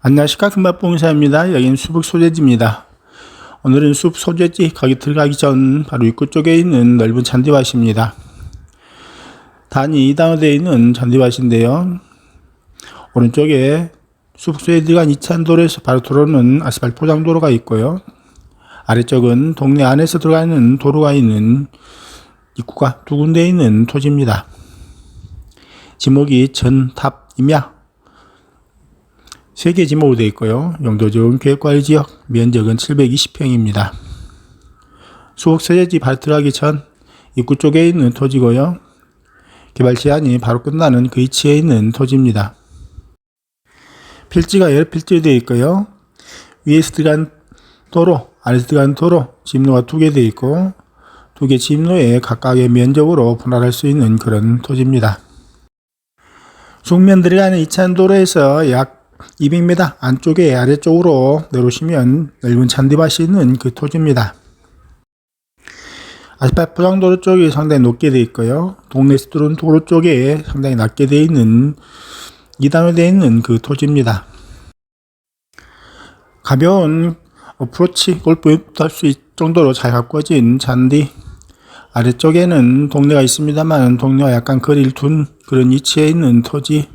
안녕하십니까 금밥봉사입니다. 여기는 수북 소재지입니다. 오늘은 숲 소재지 거기 들어가기 전 바로 입구 쪽에 있는 넓은 잔디밭입니다. 단이 2단으로 되어 있는 잔디밭인데요. 오른쪽에 수북 소재 들어간 2차선 도로에서 바로 들어오는 아스팔트 포장도로가 있고요. 아래쪽은 동네 안에서 들어가는 도로가 있는 입구가 두 군데 있는 토지입니다. 지목이 전탑 임야 세개 지목으로 되어 있고요. 용도지역은 계획관리 지역, 면적은 720평입니다. 수옥 세제지 발 들어가기 전 입구 쪽에 있는 토지고요. 개발 제한이 바로 끝나는 그 위치에 있는 토지입니다. 필지가 여러 필지로 되어 있고요. 위에서 들어간 도로, 아래서 들어간 도로, 집로가 두 개 되어 있고 두개 집로에 각각의 면적으로 분할할 수 있는 그런 토지입니다. 숙면 들어가는 2차선 도로에서 약 200m 안쪽에 아래쪽으로 내려오시면 넓은 잔디밭이 있는 그 토지입니다. 아스팔트 포장도로 쪽이 상당히 높게 되어 있고요. 동네에서 들어온 도로 쪽에 상당히 낮게 되어 있는 2단으로 되어 있는 그 토지입니다. 가벼운 어프로치 골프부터 할수 있을 정도로 잘 가꿔진 잔디 아래쪽에는 동네가 있습니다만 동네와 약간 거리를 둔 그런 위치에 있는 토지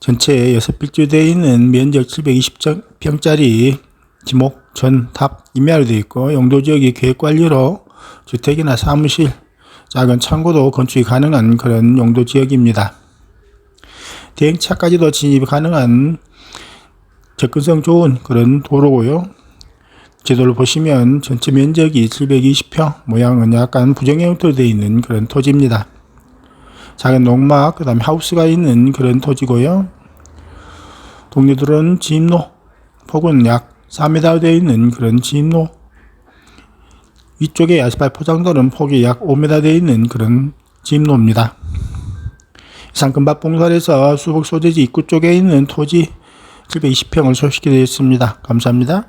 전체에 6필지로 되어 있는 면적 720평짜리 지목 전탑 임야로 되어 있고 용도 지역이 계획관리로 주택이나 사무실 작은 창고도 건축이 가능한 그런 용도 지역입니다. 대행차까지도 진입이 가능한 접근성 좋은 그런 도로고요. 지도를 보시면 전체 면적이 720평, 모양은 약간 부정형 형태로 되어 있는 그런 토지입니다. 작은 농막, 그 다음에 하우스가 있는 그런 토지고요. 동네들은 진로, 폭은 약 4m 되어 있는 그런 진로. 위쪽에 아스팔트 포장도는 폭이 약 5m 되어 있는 그런 진로입니다. 이상 금밥봉설에서 수북 소재지 입구 쪽에 있는 토지 720평을 소식해 드렸습니다. 감사합니다.